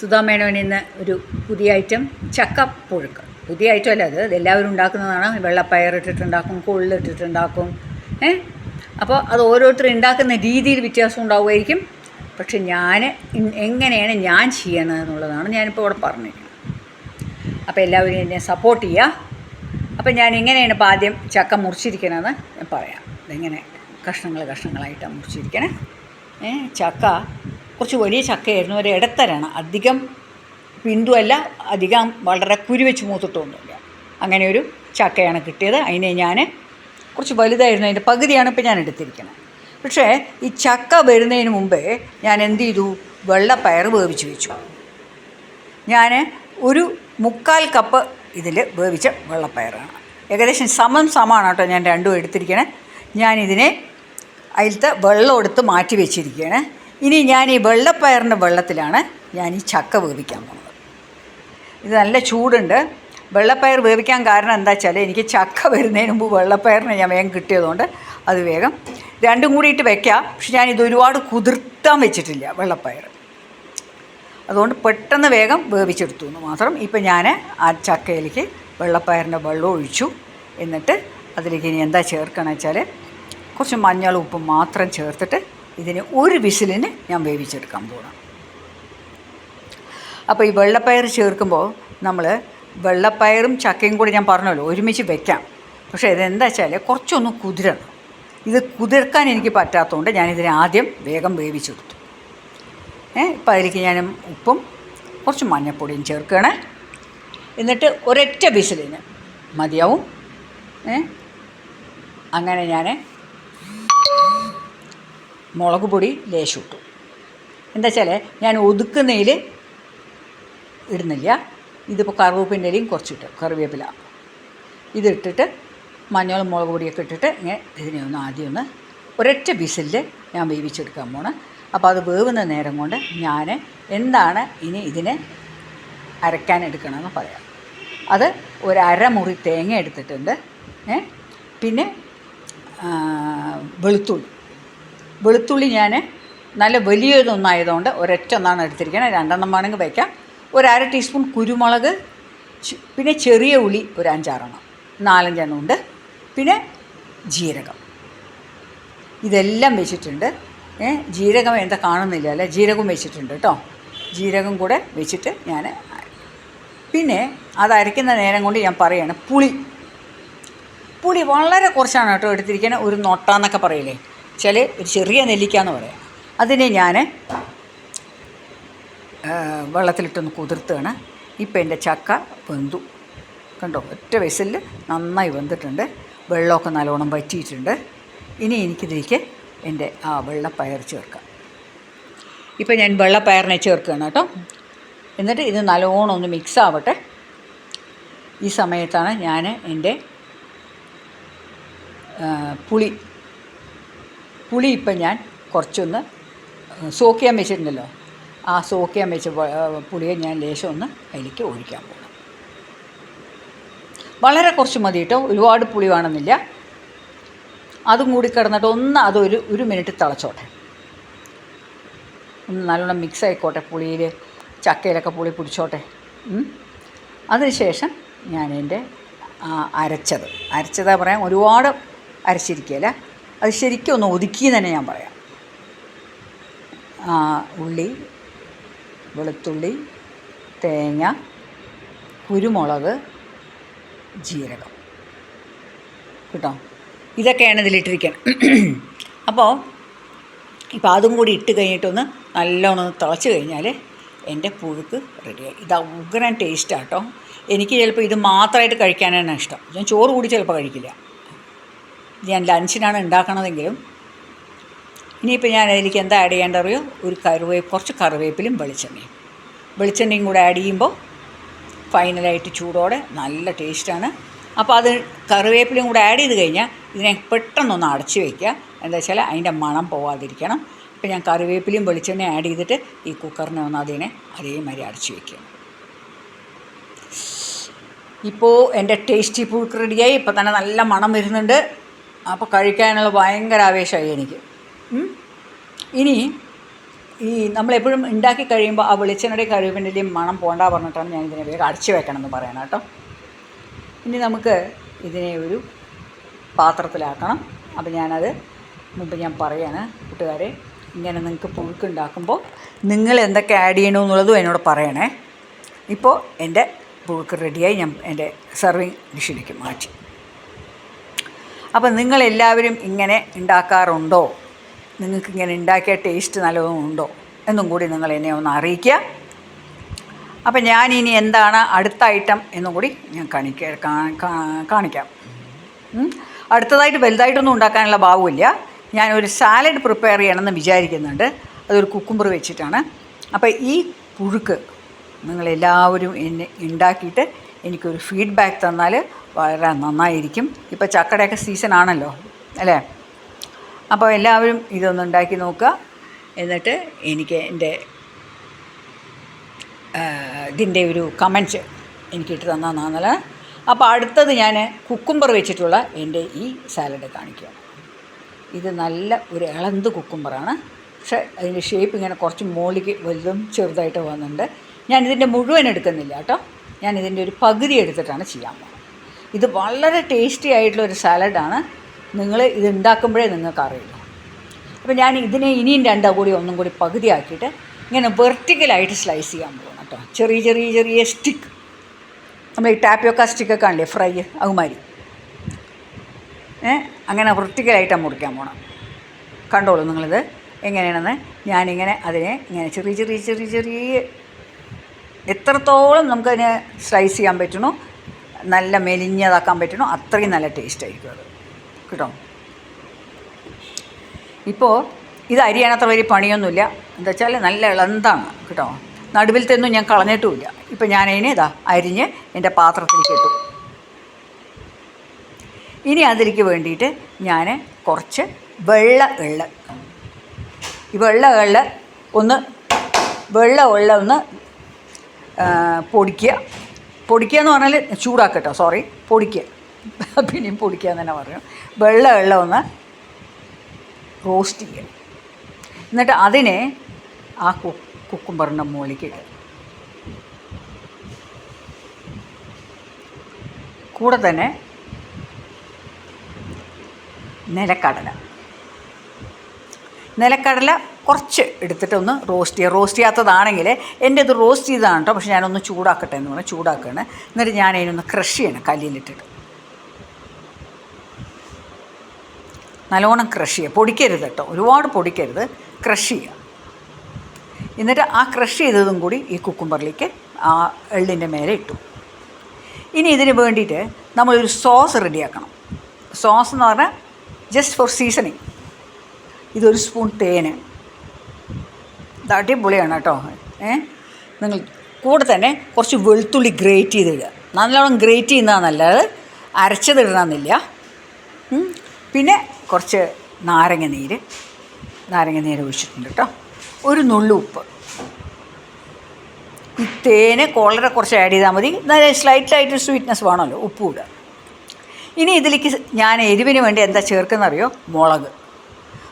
സുധാമേനോൻ ഇന്ന് ഒരു പുതിയ ഐറ്റം ചക്ക പുഴുക്ക്. പുതിയ ഐറ്റം അല്ല അത്. എല്ലാവരും ഉണ്ടാക്കുന്നതാണ്. വെള്ളപ്പയർ ഇട്ടിട്ടുണ്ടാക്കും കൊള്ളിട്ടിട്ടുണ്ടാക്കും ഏ? അപ്പോൾ അത് ഓരോരുത്തർ ഉണ്ടാക്കുന്ന രീതിയിൽ വ്യത്യാസം ഉണ്ടാവുമായിരിക്കും. പക്ഷെ ഞാൻ എങ്ങനെയാണ് ഞാൻ ചെയ്യണത് എന്നുള്ളതാണ് ഞാനിപ്പോൾ ഇവിടെ പറഞ്ഞിരിക്കുന്നത്. അപ്പോൾ എല്ലാവരും എന്നെ സപ്പോർട്ട് ചെയ്യുക അപ്പം ഞാൻ എങ്ങനെയാണ് ഇപ്പോൾ ആദ്യം ചക്ക മുറിച്ചിരിക്കണമെന്ന് പറയാം. ഇതെങ്ങനെ കഷ്ണങ്ങൾ കഷ്ണങ്ങളായിട്ടാണ് മുറിച്ചിരിക്കണേ. ചക്ക കുറച്ച് വലിയ ചക്കയായിരുന്നു. ഒരു ഇടത്തരാണ്. അധികം ബിന്ദുവല്ല അധികം വളരെ കുരുവെച്ച് മൂത്തിട്ടൊന്നുമില്ല. അങ്ങനെ ഒരു ചക്കയാണ് കിട്ടിയത്. അതിനെ ഞാൻ കുറച്ച് വലുതായിരുന്നു. അതിന്റെ പകുതിയാണ് ഇപ്പോൾ ഞാൻ എടുത്തിരിക്കുന്നത്. പക്ഷേ ഈ ചക്ക വരുന്നതിന് മുമ്പേ ഞാൻ എന്ത് ചെയ്തു? വെള്ളപ്പയർ വേവിച്ച് വെച്ചു. ഞാൻ ഒരു മുക്കാൽ കപ്പ് ഇതിൽ വേവിച്ച വെള്ളപ്പയറാണ്. ഏകദേശം സമം സമാണ് കേട്ടോ ഞാൻ രണ്ടും എടുത്തിരിക്കണേ. ഞാനിതിനെ അതിലത്തെ വെള്ളം എടുത്ത് മാറ്റി വെച്ചിരിക്കുകയാണ് ഇനി ഞാൻ ഈ വെള്ളപ്പയറിന്റെ വെള്ളത്തിലാണ് ഞാൻ ഈ ചക്ക വേവിക്കാൻ പോകുന്നത്. ഇത് നല്ല ചൂടുണ്ട്. വെള്ളപ്പയർ വേവിക്കാൻ കാരണം എന്താ വെച്ചാൽ എനിക്ക് ചക്ക വരുന്നതിന് മുമ്പ് വെള്ളപ്പയറിന് ഞാൻ വേഗം കിട്ടിയതുകൊണ്ട് അത് വേഗം രണ്ടും കൂടിയിട്ട് വെക്കാം. പക്ഷെ ഞാനിത് ഒരുപാട് കുതിർത്താൻ വെച്ചിട്ടില്ല വെള്ളപ്പയർ. അതുകൊണ്ട് പെട്ടെന്ന് വേഗം വേവിച്ചെടുത്തു എന്ന് മാത്രം ഇപ്പം ഞാൻ ആ ചക്കയിലേക്ക് വെള്ളപ്പയറിന്റെ വെള്ളം ഒഴിച്ചു. എന്നിട്ട് അതിലേക്ക് ഇനി എന്താ ചേർക്കണമെന്ന് വെച്ചാൽ കുറച്ച് മഞ്ഞൾ ഉപ്പും മാത്രം ചേർത്തിട്ട് ഇതിന് ഒരു വിസിലിന് ഞാൻ വേവിച്ചെടുക്കാൻ പോകണം അപ്പോൾ ഈ വെള്ളപ്പയർ ചേർക്കുമ്പോൾ നമ്മൾ വെള്ളപ്പയറും ചക്കയും കൂടി ഞാൻ പറഞ്ഞല്ലോ ഒരുമിച്ച് വെക്കാം. പക്ഷേ ഇതെന്താ വെച്ചാൽ കുറച്ചൊന്ന് കുതിരണം. ഇത് കുതിർക്കാൻ എനിക്ക് പറ്റാത്തതുകൊണ്ട് ഞാനിതിനെ ആദ്യം വേഗം വേവിച്ചെടുത്തു. ഏ ഇപ്പം അതിലേക്ക് ഞാൻ ഉപ്പും കുറച്ച് മഞ്ഞൾപ്പൊടിയും ചേർക്കുകയാണ്. എന്നിട്ട് ഒരൊറ്റ വിസിലിന് മതിയാവും. ഏ അങ്ങനെ ഞാൻ മുളക് പൊടി ലേശം ഇട്ടു. എന്താ വെച്ചാൽ ഞാൻ ഒതുക്കുന്നതിൽ ഇടുന്നില്ല. ഇതിപ്പോൾ കറുവേപ്പിന്റെ കുറച്ചിട്ട് കറിവേപ്പില. ഇതിട്ടിട്ട് മഞ്ഞളും മുളക് പൊടിയൊക്കെ ഇട്ടിട്ട് ഇങ്ങനെ ഇതിനെ ഒന്ന് ആദ്യം ഒന്ന് ഒരൊറ്റ വിസിലിൽ ഞാൻ വേവിച്ചെടുക്കാൻ പോണ്. അപ്പോൾ അത് വേവുന്ന നേരം കൊണ്ട് ഞാൻ എന്താണ് ഇനി ഇതിനെ അരക്കാൻ എടുക്കണമെന്ന് പറയാം. അത് ഒരു തേങ്ങ എടുത്തിട്ടുണ്ട്. പിന്നെ വെളുത്തുള്ളി. വെളുത്തുള്ളി ഞാൻ നല്ല വലിയതൊന്നായതുകൊണ്ട് ഒരൊറ്റ ഒന്നാണ് എടുത്തിരിക്കുന്നത് രണ്ടെണ്ണം വേണമെങ്കിൽ വയ്ക്കാം ഒരു അര ടീസ്പൂൺ കുരുമുളക് പിന്നെ ചെറിയ ഉള്ളി ഒരു അഞ്ചാറെണ്ണം. നാലഞ്ചെണ്ണം ഉണ്ട്. പിന്നെ ജീരകം. ഇതെല്ലാം വെച്ചിട്ടുണ്ട്. ജീരകം എന്താ കാണുന്നില്ല അല്ലേ? ജീരകം വെച്ചിട്ടുണ്ട് കേട്ടോ. ജീരകം കൂടെ വെച്ചിട്ട് ഞാൻ പിന്നെ അത് അരയ്ക്കുന്ന നേരം കൊണ്ട് ഞാൻ പറയുകയാണ് പുളി. പുളി വളരെ കുറച്ചാണ് കേട്ടോ എടുത്തിരിക്കുന്നത് ഒരു നൊട്ടാന്നൊക്കെ പറയില്ലേ? ചില ഒരു ചെറിയ നെല്ലിക്ക എന്ന് പറയാം. അതിനെ ഞാൻ വെള്ളത്തിലിട്ടൊന്ന് കുതിർത്തുകയാണ്. ഇപ്പം എന്റെ ചക്ക വെന്തു. കണ്ടോ ഒറ്റ വയസ്സിൽ നന്നായി വെന്തിട്ടുണ്ട്. വെള്ളമൊക്കെ നല്ലോണം വറ്റിയിട്ടുണ്ട്. ഇനി എനിക്കിതിലേക്ക് എന്റെ ആ വെള്ളപ്പയർ ചേർക്കാം. ഇപ്പം ഞാൻ വെള്ളപ്പയറിനെ ചേർക്കുകയാണ് കേട്ടോ. എന്നിട്ട് ഇത് നല്ലോണം ഒന്ന് മിക്സ് ആവട്ടെ. ഈ സമയത്താണ് ഞാൻ എന്റെ പുളി പുളി ഇപ്പം ഞാൻ കുറച്ചൊന്ന് സോക്ക് ചെയ്യാൻ വെച്ചിട്ടുണ്ടല്ലോ ആ സോക്ക് ചെയ്യാൻ വെച്ച പുളിയെ ഞാൻ ലേശം ഒന്ന് അതിലേക്ക് ഒഴിക്കാൻ പോകും വളരെ കുറച്ച് മതി കേട്ടോ. ഒരുപാട് പുളി വേണമെന്നില്ല. അതും കൂടി കിടന്നിട്ട് ഒന്ന് അതൊരു ഒരു മിനിറ്റ് തിളച്ചോട്ടെ. ഒന്ന് നല്ലോണം മിക്സ് ആയിക്കോട്ടെ പുളിയിൽ ചക്കയിലൊക്കെ പുളി പിടിച്ചോട്ടെ. അതിനുശേഷം ഞാൻ എന്റെ അരച്ചത്. അരച്ചതാ പറയാം ഒരുപാട് അരച്ചിരിക്കുകയില്ല. അത് ശരിക്കും ഒന്ന് ഒതുക്കി തന്നെ ഞാൻ പറയാം. ഉള്ളി വെളുത്തുള്ളി തേങ്ങ കുരുമുളക് ജീരകം. കേട്ടോ? ഇതൊക്കെയാണ് ഇതിലിട്ടിരിക്കുന്നത് അപ്പോൾ ഇപ്പോൾ അതും കൂടി ഇട്ട് കഴിഞ്ഞിട്ടൊന്ന് നല്ലോണം തിളച്ച് കഴിഞ്ഞാൽ എന്റെ പുഴുക്ക് റെഡിയായി. ഇത് ഉഗ്രൻ ടേസ്റ്റാട്ടോ എനിക്ക് ചിലപ്പോൾ ഇത് മാത്രമായിട്ട് കഴിക്കാനാണ് ഇഷ്ടം. ഞാൻ ചോറ് കൂടി ചിലപ്പോൾ കഴിക്കില്ല. ഞാൻ ലഞ്ചിനാണ് ഉണ്ടാക്കണതെങ്കിലും ഇനിയിപ്പോൾ ഞാൻ അതിലേക്ക് എന്താ ആഡ് ചെയ്യേണ്ടറിയോ ഒരു കറിവേപ്പ് കുറച്ച് കറിവേപ്പിലും വെളിച്ചെണ്ണയും. വെളിച്ചെണ്ണയും കൂടെ ആഡ് ചെയ്യുമ്പോൾ ഫൈനലായിട്ട് ചൂടോടെ നല്ല ടേസ്റ്റാണ് അപ്പോൾ അത് കറിവേപ്പിലയും കൂടെ ആഡ് ചെയ്ത് കഴിഞ്ഞാൽ ഇതിനെ പെട്ടെന്നൊന്ന് അടച്ച് വയ്ക്കുക എന്താ വെച്ചാൽ അതിന്റെ മണം പോവാതിരിക്കണം. അപ്പോൾ ഞാൻ കറിവേപ്പിലയും വെളിച്ചെണ്ണയും ആഡ് ചെയ്തിട്ട് ഈ കുക്കറിനെ ഒന്ന് അതിനെ അതേമാതിരി അടച്ച് വയ്ക്കുക ഇപ്പോൾ എന്റെ ടേസ്റ്റി പുഴുക്ക് റെഡിയായി ഇപ്പോൾ തന്നെ നല്ല മണം വരുന്നുണ്ട്. അപ്പോൾ കഴിക്കാനുള്ള ഭയങ്കര ആവേശമായി എനിക്ക്. ഇനി ഈ നമ്മളെപ്പോഴും ഉണ്ടാക്കി കഴിയുമ്പോൾ ആ വെളിച്ചെണ്ണയുടെ കറിവേപ്പിന്റെയും മണം പോണ്ട പറഞ്ഞിട്ടാണ് ഞാൻ ഇതിനെ വേഗം അടച്ചു വെക്കണം എന്ന് പറയണം കേട്ടോ. ഇനി നമുക്ക് ഇതിനെ ഒരു പാത്രത്തിലാക്കണം. അപ്പോൾ ഞാനത് മുമ്പ് ഞാൻ പറയാണ് കൂട്ടുകാരെ ഇങ്ങനെ നിങ്ങൾക്ക് പുഴുക്ക് ഉണ്ടാക്കുമ്പോൾ നിങ്ങൾ എന്തൊക്കെ ആഡ് ചെയ്യണമെന്നുള്ളതും എന്നോട് പറയണേ. ഇപ്പോൾ എന്റെ പുഴുക്ക് റെഡിയായി ഞാൻ എന്റെ സെർവിങ് ഡിഷിലേക്ക് മാറ്റി. അപ്പം നിങ്ങളെല്ലാവരും ഇങ്ങനെ ഉണ്ടാക്കാറുണ്ടോ? നിങ്ങൾക്ക് ഇങ്ങനെ ഉണ്ടാക്കിയ ടേസ്റ്റ് നല്ലതുണ്ടോ എന്നും കൂടി നിങ്ങൾ എന്നെ ഒന്ന് അറിയിക്കുക. അപ്പം ഞാനിനി എന്താണ് അടുത്ത ഐറ്റം എന്നും കൂടി ഞാൻ കാണിക്ക കാണിക്കാം. അടുത്തതായിട്ട് വലുതായിട്ടൊന്നും ഉണ്ടാക്കാനുള്ള ഭാവമില്ല. ഞാനൊരു സാലഡ് പ്രിപ്പയർ ചെയ്യണമെന്ന് വിചാരിക്കുന്നുണ്ട്. അതൊരു കുക്കുംബർ വെച്ചിട്ടാണ്. അപ്പോൾ ഈ പുഴുക്ക് നിങ്ങളെല്ലാവരും എന്നെ ഉണ്ടാക്കിയിട്ട് എനിക്കൊരു ഫീഡ്ബാക്ക് തന്നാൽ വളരെ നന്നായിരിക്കും. ഇപ്പോൾ ചക്കടയൊക്കെ സീസൺ ആണല്ലോ അല്ലേ? അപ്പോൾ എല്ലാവരും ഇതൊന്ന് ഉണ്ടാക്കി നോക്കുക. എന്നിട്ട് എനിക്ക് എന്റെ ഇതിന്റെ ഒരു കമന്റ് എനിക്കിട്ട് തന്നാൽ നന്നല്ല അപ്പോൾ അടുത്തത് ഞാൻ കുക്കുംബർ വെച്ചിട്ടുള്ള എന്റെ ഈ സാലഡ് കാണിക്കുക ഇത് നല്ല ഒരു ഇളന്ത് കുക്കുംബറാണ് പക്ഷേ അതിന്റെ ഷേപ്പ് ഇങ്ങനെ കുറച്ച് മോളിക്ക് വലുതും ചെറുതായിട്ട് വന്നിട്ടുണ്ട്. ഞാൻ ഇതിന്റെ മുഴുവൻ എടുക്കുന്നില്ല കേട്ടോ. ഞാൻ ഇതിന്റെ ഒരു പകുതി എടുത്തിട്ടാണ് ചെയ്യാൻ പോകുന്നത്. ഇത് വളരെ ടേസ്റ്റി ആയിട്ടുള്ള ഒരു സാലഡാണ്. നിങ്ങൾ ഇത് ഉണ്ടാക്കുമ്പോഴേ നിങ്ങൾക്ക് അറിയുള്ളൂ അപ്പോൾ ഞാൻ ഇതിനെ ഇനിയും രണ്ടാം കൂടി ഒന്നും കൂടി പകുതിയാക്കിയിട്ട് ഇങ്ങനെ വെർട്ടിക്കലായിട്ട് സ്ലൈസ് ചെയ്യാൻ പോകണം കേട്ടോ. ചെറിയ ചെറിയ ചെറിയ സ്റ്റിക്ക്. നമ്മൾ ഈ ടാപ്പിയൊക്കെ സ്റ്റിക്കൊക്കെ ആണല്ലേ ഫ്രൈ അതുമാതിരി. അങ്ങനെ വൃത്തിക്കലായിട്ടാണ് മുറിക്കാൻ പോകണം കണ്ടോളൂ നിങ്ങളിത് എങ്ങനെയാണെന്ന്. ഞാനിങ്ങനെ അതിനെ ഇങ്ങനെ ചെറിയ ചെറിയ ചെറിയ ചെറിയ എത്രത്തോളം നമുക്കതിനെ സ്ലൈസ് ചെയ്യാൻ പറ്റണോ നല്ല മെലിഞ്ഞതാക്കാൻ പറ്റണോ അത്രയും നല്ല ടേസ്റ്റ് ആയിരിക്കും അത്. കേട്ടോ? ഇപ്പോൾ ഇത് അരിയാനത്ര വലിയ പണിയൊന്നുമില്ല. എന്താ വെച്ചാൽ നല്ല ഇളന്താണ് കേട്ടോ. നടുവിലത്തൊന്നും ഞാൻ കളഞ്ഞിട്ടുമില്ല. ഇപ്പം ഞാനതിനെ ഇതാ അരിഞ്ഞ് എന്റെ പാത്രത്തിലേക്ക് ഇട്ടു. ഇനി അതിലേക്ക് വേണ്ടിയിട്ട് ഞാൻ കുറച്ച് വെള്ള എള്ള്. ഈ വെള്ള എള്ള് ഒന്ന് വെള്ള എള്ള ഒന്ന് പൊടിക്കുക പൊടിക്കുക. എന്ന് പറഞ്ഞാൽ ചൂടാക്കട്ടോ സോറി പൊടിക്കുക. പിന്നെയും പൊടിക്കുക എന്ന് തന്നെ പറയും. വെള്ളം വെള്ളം ഒന്ന് റോസ്റ്റ് ചെയ്യുക. എന്നിട്ട് അതിനെ ആ കു കുക്കുംബറിന്റെ മുകളിലേക്ക് ഇടുക. കൂടെ തന്നെ നിലക്കടല. നിലക്കടല കുറച്ച് എടുത്തിട്ട് ഒന്ന് റോസ്റ്റ് ചെയ്യുക റോസ്റ്റ് ചെയ്യാത്തതാണെങ്കിൽ എന്റെ ഇത് റോസ്റ്റ് ചെയ്തതാണ് കേട്ടോ പക്ഷെ ഞാനൊന്ന് ചൂടാക്കട്ടെ എന്ന് പറഞ്ഞാൽ ചൂടാക്കുകയാണ്. എന്നിട്ട് ഞാൻ അതിനൊന്ന് ക്രഷ് ചെയ്യണം കല്ലിലിട്ടിട്ട്. നല്ലോണം ക്രഷ് ചെയ്യുക പൊടിക്കരുത് കേട്ടോ ഒരുപാട് പൊടിക്കരുത്. ക്രഷ് ചെയ്യുക എന്നിട്ട് ആ ക്രഷ് ചെയ്തതും കൂടി ഈ കുക്കുംബറിലേക്ക് ആ എള്ളിന്റെ മേലെ ഇട്ടു. ഇനി ഇതിന് വേണ്ടിയിട്ട് നമ്മളൊരു സോസ് റെഡിയാക്കണം. സോസ് എന്ന് പറഞ്ഞാൽ ജസ്റ്റ് ഫോർ സീസണിങ് ഇതൊരു സ്പൂൺ തേന്. അടിപൊളിയാണ് കേട്ടോ. ഏ? നിങ്ങൾ കൂടെ തന്നെ കുറച്ച് വെളുത്തുള്ളി ഗ്രേറ്റ് ചെയ്തിടുക. നല്ലോണം ഗ്രേറ്റ് ചെയ്യുന്നതാണല്ലാതെ അരച്ചതിടണമെന്നില്ല. പിന്നെ കുറച്ച് നാരങ്ങ നീര്. നാരങ്ങ നീര് ഒഴിച്ചിട്ടുണ്ട് കേട്ടോ. ഒരു നുള്ളു ഉപ്പ്. ഈ കോളറ കുറച്ച് ആഡ് ചെയ്താൽ മതി. സ്ലൈറ്റായിട്ട് സ്വീറ്റ്നെസ് വേണമല്ലോ ഉപ്പ് ഇടുക. ഇനി ഇതിലേക്ക് ഞാൻ എരിവിന് വേണ്ടി എന്താ ചേർക്കുന്നറിയോ? മുളക്.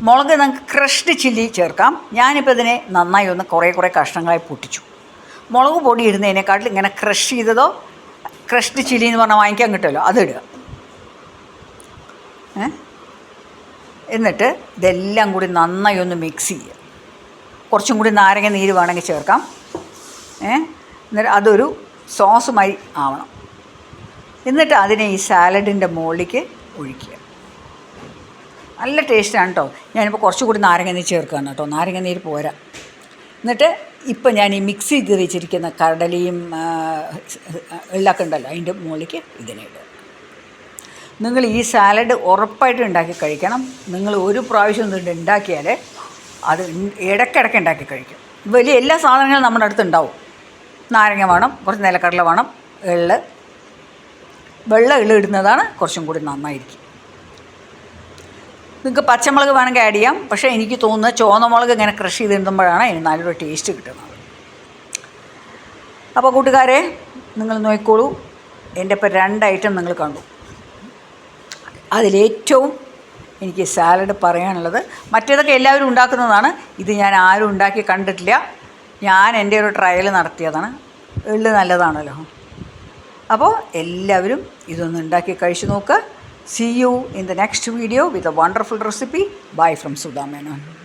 മുളക് നമുക്ക് ക്രഷ്ഡ് ചില്ലി ചേർക്കാം. ഞാനിപ്പോൾ ഇതിനെ നന്നായി ഒന്ന് കുറേ കുറേ കഷ്ണങ്ങളായി പൊട്ടിച്ചു. മുളക് പൊടി ഇടുന്നതിനേക്കാട്ടിൽ ഇങ്ങനെ ക്രഷ് ചെയ്തതോ ക്രഷ്ഡ് ചില്ലി എന്ന് പറഞ്ഞാൽ വാങ്ങിക്കാൻ കിട്ടുമല്ലോ അതിടുക എന്നിട്ട് ഇതെല്ലാം കൂടി നന്നായി ഒന്ന് മിക്സ് ചെയ്യുക. കുറച്ചും കൂടി നാരങ്ങ നീര് വേണമെങ്കിൽ ചേർക്കാം. എന്നിട്ട് അതൊരു സോസുമായി ആവണം. എന്നിട്ട് അതിനെ ഈ സാലഡിന്റെ മുകളിലേക്ക് ഒഴിക്കുക. നല്ല ടേസ്റ്റാണ് കേട്ടോ ഞാനിപ്പോൾ കുറച്ചുകൂടി നാരങ്ങ നീര് ചേർക്കുകയാണ് കേട്ടോ നാരങ്ങ നീര് പോരാ. എന്നിട്ട് ഇപ്പം ഞാൻ ഈ മിക്സ് ചെയ്ത് വെച്ചിരിക്കുന്ന കടലയും എള്ളൊക്കെ ഉണ്ടല്ലോ അതിന്റെ മുകളിലേക്ക് ഇതിനെ ഇടുക. നിങ്ങൾ ഈ സാലഡ് ഉറപ്പായിട്ട് ഉണ്ടാക്കി കഴിക്കണം. നിങ്ങൾ ഒരു പ്രാവശ്യം ഒന്നും ഉണ്ടാക്കിയാൽ അത് ഇടയ്ക്കിടയ്ക്ക് ഉണ്ടാക്കി കഴിക്കും. വലിയ എല്ലാ സാധനങ്ങളും നമ്മുടെ അടുത്ത് ഉണ്ടാവും. നാരങ്ങ വേണം കുറച്ച് നിലക്കടല വേണം എള്ള്. വെള്ളം എള്ള് ഇടുന്നതാണ് കുറച്ചും കൂടി നന്നായിരിക്കും. നിങ്ങൾക്ക് പച്ചമുളക് വേണമെങ്കിൽ ആഡ് ചെയ്യാം. പക്ഷേ എനിക്ക് തോന്നുന്നത് ചുവന്നമുളക് ഇങ്ങനെ കൃഷി ചെയ്തിടുമ്പോഴാണ് അതിന് നല്ലൊരു ടേസ്റ്റ് കിട്ടുന്നത്. അപ്പോൾ കൂട്ടുകാരെ നിങ്ങൾ നോക്കിക്കോളൂ. എന്റെ ഇപ്പോൾ രണ്ട് ഐറ്റം നിങ്ങൾ കണ്ടു. അതിലേറ്റവും എനിക്ക് സാലഡ് പറയാനുള്ളത് മറ്റേതൊക്കെ എല്ലാവരും ഉണ്ടാക്കുന്നതാണ്. ഇത് ഞാൻ ആരും ഉണ്ടാക്കി കണ്ടിട്ടില്ല. ഞാൻ എന്റെ ഒരു ട്രയൽ നടത്തിയതാണ്. എള്ളു നല്ലതാണല്ലോ. അപ്പോൾ എല്ലാവരും ഇതൊന്ന് ഉണ്ടാക്കി കഴിച്ചു നോക്കുക See you in the next video with a wonderful recipe. Bye from Sudha Menon.